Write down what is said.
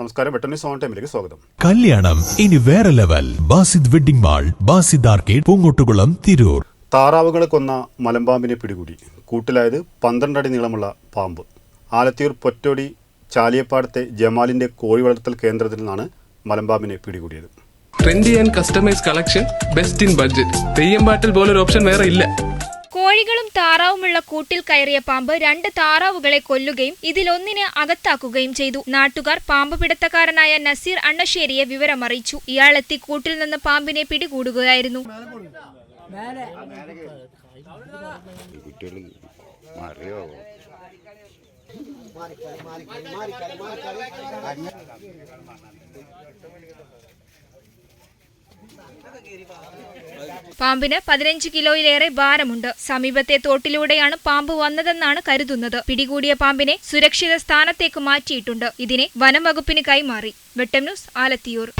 നമസ്കാരം. വെട്ടണി സോൺ ടൈമിലേക്ക് സ്വാഗതം. കല്യാണം ഇനി വേറെ level. Basid wedding mall Basid arcade Poongottukulam Tirur. താറാവുകളെ കൊന്ന മലമ്പാമ്പിനെ പിടികൂടി. കൂട്ടിലായത് പന്ത്രണ്ട് അടി നീളമുള്ള പാമ്പ്. ആലത്തിയൂർ പൊറ്റോടി ചാലിയപ്പാടത്തെ ജമാലിന്റെ കോഴി വളർത്തൽ കേന്ദ്രത്തിൽ നിന്നാണ് മലമ്പാമ്പിനെ പിടികൂടിയത്. Trendy and customise collection best in budget Theyyam പാട്ടിൽ ഒരു ഓപ്ഷൻ വേറെ ഇല്ല. കോഴികളും താറാവുമുള്ള കൂട്ടിൽ കയറിയ പാമ്പ് രണ്ട് താറാവുകളെ കൊല്ലുകയും ഇതിലൊന്നിനെ അകത്താക്കുകയും ചെയ്തു. നാട്ടുകാർ പാമ്പ് പിടുത്തക്കാരനായ നസീർ അണ്ണശ്ശേരിയെ വിവരമറിയിച്ചു. ഇയാളെത്തി കൂട്ടിൽ നിന്ന് പാമ്പിനെ പിടികൂടുകയായിരുന്നു. പാമ്പിന് പതിനഞ്ച് കിലോയിലേറെ ഭാരമുണ്ട്. സമീപത്തെ തോട്ടിലൂടെയാണ് പാമ്പ് വന്നതെന്നാണ് കരുതുന്നത്. പിടികൂടിയ പാമ്പിനെ സുരക്ഷിത സ്ഥാനത്തേക്ക് മാറ്റിയിട്ടുണ്ട്. ഇതിനെ വനം വകുപ്പിന് കൈമാറി. വെട്ടം ന്യൂസ് ആലത്തിയൂർ.